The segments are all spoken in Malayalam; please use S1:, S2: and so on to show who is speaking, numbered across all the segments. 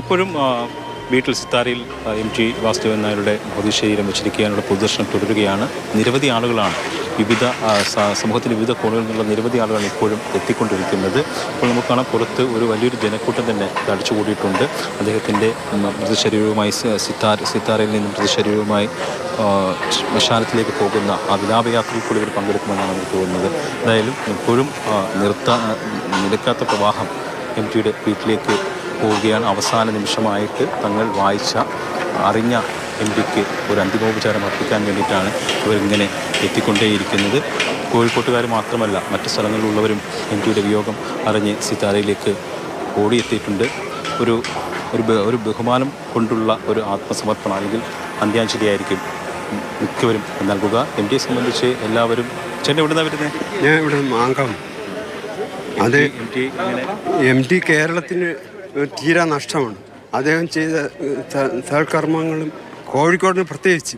S1: ഇപ്പോഴും വീട്ടിൽ സിത്താരയിൽ എം ടി വാസുദേവൻ നായരുടെ ഭൗതികശരീരം വെച്ചിരിക്കാനുള്ള പൊതുദർശനം തുടരുകയാണ്. നിരവധി ആളുകളാണ് വിവിധ സമൂഹത്തിന്റെ വിവിധ കോണുകളിൽ നിന്നുള്ള നിരവധി ആളുകളാണ് ഇപ്പോഴും എത്തിക്കൊണ്ടിരിക്കുന്നത്. ഇപ്പോൾ നമുക്ക് കാണാം പുറത്ത് ഒരു വലിയൊരു ജനക്കൂട്ടം തന്നെ തടിച്ചുകൂടിയിട്ടുണ്ട് അദ്ദേഹത്തിന്റെ മൃതശരീരവുമായി സിത്താർ സിത്താര സിത്താരയിൽ നിന്നും മൃതശരീരവുമായി ശ്മശാനത്തിലേക്ക് പോകുന്ന ആ വിലാപയാത്രയിൽ കൂടി ഇവർ പങ്കെടുക്കുമെന്നാണ് നമുക്ക് തോന്നുന്നത്. എന്തായാലും ഇപ്പോഴും നിർത്ത നിരക്കാത്ത പ്രവാഹം എം ടിയുടെ വീട്ടിലേക്ക് പോവുകയാണ്. അവസാന നിമിഷമായിട്ട് തങ്ങൾ വായിച്ച അറിഞ്ഞ എം പിക്ക് ഒരു അന്തിമോപചാരം അർപ്പിക്കാൻ വേണ്ടിയിട്ടാണ് ഇവരിങ്ങനെ എത്തിക്കൊണ്ടേയിരിക്കുന്നത്. കോഴിക്കോട്ടുകാർ മാത്രമല്ല മറ്റു സ്ഥലങ്ങളിലുള്ളവരും എം പിയുടെ വിയോഗം അറിഞ്ഞ് സിതാരയിലേക്ക് ഓടിയെത്തിയിട്ടുണ്ട്. ഒരു ഒരു ഒരു ബഹുമാനം കൊണ്ടുള്ള ഒരു ആത്മസമർപ്പണം അല്ലെങ്കിൽ അന്ത്യാഞ്ജലിയായിരിക്കും മിക്കവരും നൽകുക. എം ഡിയെ സംബന്ധിച്ച് എല്ലാവരും ചേട്ടൻ നിന്നാണ് വരുന്നത്
S2: ഞാൻ ഇവിടെ മാങ്കം അത്.
S1: എം ടി
S2: കേരളത്തിന് തീരാ നഷ്ടമാണ്. അദ്ദേഹം ചെയ്ത സൽക്കർമ്മങ്ങളും കോഴിക്കോടിന് പ്രത്യേകിച്ച്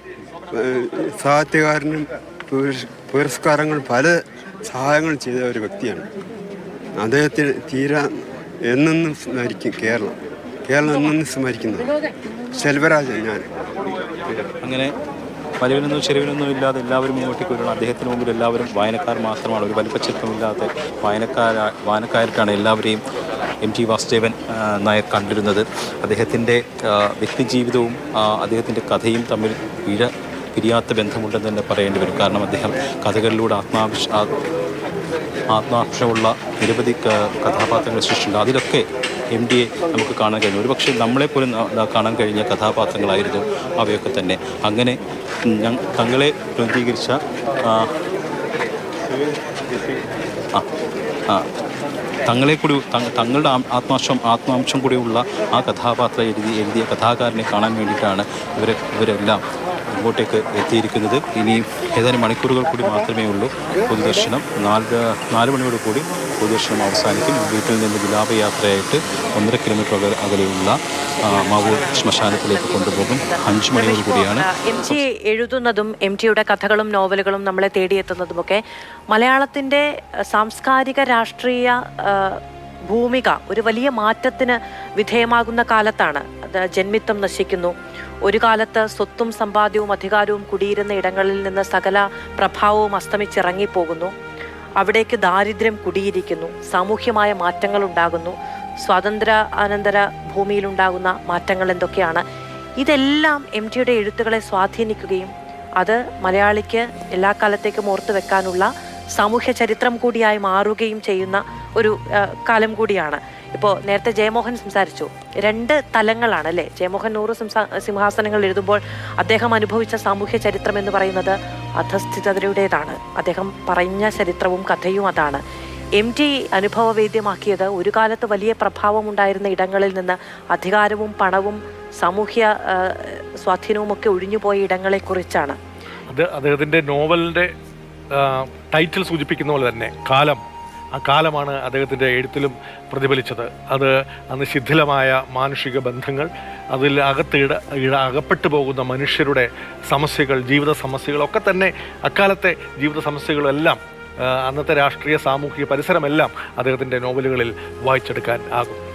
S2: സാഹിത്യകാരനും പുരസ്കാരങ്ങൾ പല സഹായങ്ങൾ ചെയ്ത ഒരു വ്യക്തിയാണ്. അദ്ദേഹത്തിന് തീരാ എന്നെന്നും സ്മരിക്കും കേരളം. കേരളം എന്നെന്നും സ്മരിക്കുന്നത് ശെൽവരാജൻ ഞാൻ.
S1: അങ്ങനെ വലിവിനൊന്നും ചെരുവിനൊന്നും ഇല്ലാതെ എല്ലാവരും മുന്നോട്ടേക്ക് വരണം. അദ്ദേഹത്തിന് മുമ്പിൽ എല്ലാവരും വായനക്കാർ മാത്രമാണ്. ഒരു വലിപ്പച്ചിത്രമില്ലാതെ വായനക്കാരാ വായനക്കാർക്കാണ് എല്ലാവരെയും എം ടി വാസുദേവൻ നായർ കണ്ടിരുന്നത്. അദ്ദേഹത്തിന്റെ വ്യക്തിജീവിതവും അദ്ദേഹത്തിന്റെ കഥയും തമ്മിൽ ഇഴ പിരിയാത്ത ബന്ധമുണ്ടെന്ന് തന്നെ പറയേണ്ടി വരും. കാരണം അദ്ദേഹം കഥകളിലൂടെ ആത്മാവിഷ ആത്മാക്ഷമുള്ള നിരവധി കഥാപാത്രങ്ങൾ സൃഷ്ടിച്ചിട്ടുണ്ട്. അതിലൊക്കെ എം ഡിയെ നമുക്ക് കാണാൻ കഴിഞ്ഞു. ഒരുപക്ഷെ നമ്മളെപ്പോലും കാണാൻ കഴിഞ്ഞ കഥാപാത്രങ്ങളായിരുന്നു അവയൊക്കെ തന്നെ. അങ്ങനെ ഞാൻ തങ്ങളെ പ്രതികരിച്ച ആ ആ തങ്ങളെ കൂടി തങ്ങളുടെ ആത്മാശം ആത്മാംശം കൂടിയുള്ള ആ കഥാപാത്രം എഴുതി എഴുതിയ കഥാകാരനെ കാണാൻ വേണ്ടിയിട്ടാണ് ഇവരെ ഇവരെല്ലാം ഇങ്ങോട്ടേക്ക് എത്തിയിരിക്കുന്നത്. ഇനി ഏതാനും മണിക്കൂറുകൾ കൂടി മാത്രമേ ഉള്ളൂ പൊതുദർശനം. നാല് നാല് മണിയോട് കൂടി പൊതുദർശനം അവസാനിക്കും. വീട്ടിൽ നിന്ന് വിലാപയാത്രയായിട്ട് ഒന്നര കിലോമീറ്റർ അകലെ അകലെയുള്ള മാവൂർ ശ്മശാനത്തിലേക്ക് കൊണ്ടുപോകും. അഞ്ച് മണിയോട് കൂടിയാണ്
S3: എം ടി എഴുതുന്നതും എം ടിയുടെ കഥകളും നോവലുകളും നമ്മളെ തേടിയെത്തുന്നതുമൊക്കെ മലയാളത്തിന്റെ സാംസ്കാരിക രാഷ്ട്രീയ ഭൂമിക ഒരു വലിയ മാറ്റത്തിന് വിധേയമാകുന്ന കാലത്താണ് ജന്മിത്വം നശിക്കുന്നു. ഒരു കാലത്ത് സ്വത്തും സമ്പാദ്യവും അധികാരവും കുടിയിരുന്ന ഇടങ്ങളിൽ നിന്ന് സകല പ്രഭാവവും അസ്തമിച്ചിറങ്ങിപ്പോകുന്നു. അവിടേക്ക് ദാരിദ്ര്യം കുടിയിരിക്കുന്നു സാമൂഹ്യമായ മാറ്റങ്ങൾ ഉണ്ടാകുന്നു സ്വാതന്ത്ര്യ അനന്തര ഭൂമിയിലുണ്ടാകുന്ന മാറ്റങ്ങൾ എന്തൊക്കെയാണ്? ഇതെല്ലാം എം ടിയുടെ എഴുത്തുകളെ സ്വാധീനിക്കുകയും അത് മലയാളിക്ക് എല്ലാ കാലത്തേക്കും ഓർത്തു വെക്കാനുള്ള സാമൂഹ്യ ചരിത്രം കൂടിയായി മാറുകയും ചെയ്യുന്ന ഒരു കാലം കൂടിയാണ്. ഇപ്പോൾ നേരത്തെ ജയമോഹൻ സംസാരിച്ചു. രണ്ട് തലങ്ങളാണ് അല്ലേ? ജയമോഹൻ നൂറ് സിംഹാസനങ്ങൾ എഴുതുമ്പോൾ അദ്ദേഹം അനുഭവിച്ച സാമൂഹ്യ ചരിത്രം എന്ന് പറയുന്നത് അധസ്ഥിതരുടേതാണ് അദ്ദേഹം പറഞ്ഞ ചരിത്രവും കഥയും അതാണ്. എം ടി അനുഭവവേദ്യമാക്കിയത് ഒരു കാലത്ത് വലിയ പ്രഭാവം ഉണ്ടായിരുന്ന ഇടങ്ങളിൽ നിന്ന് അധികാരവും പണവും സാമൂഹ്യ സ്വാധീനവും ഒക്കെ ഒഴിഞ്ഞുപോയ ഇടങ്ങളെക്കുറിച്ചാണ്.
S4: അത് അദ്ദേഹത്തിന്റെ നോവലിന്റെ ടൈറ്റിൽ സൂചിപ്പിക്കുന്ന പോലെ തന്നെ കാലം. കാലമാണ് അദ്ദേഹത്തിന്റെ എഴുത്തിലും പ്രതിഫലിച്ചത്. അത് അന്ന് ശിഥിലമായ മാനുഷിക ബന്ധങ്ങൾ അതിൽ അകത്ത് ഇട ഇട അകപ്പെട്ടു പോകുന്ന മനുഷ്യരുടെ സമസ്യകൾ ജീവിത സമസ്യകളൊക്കെ തന്നെ അക്കാലത്തെ ജീവിത സമസ്യകളെല്ലാം അന്നത്തെ രാഷ്ട്രീയ സാമൂഹിക പരിസരമെല്ലാം അദ്ദേഹത്തിന്റെ നോവലുകളിൽ വായിച്ചെടുക്കാൻ ആകും.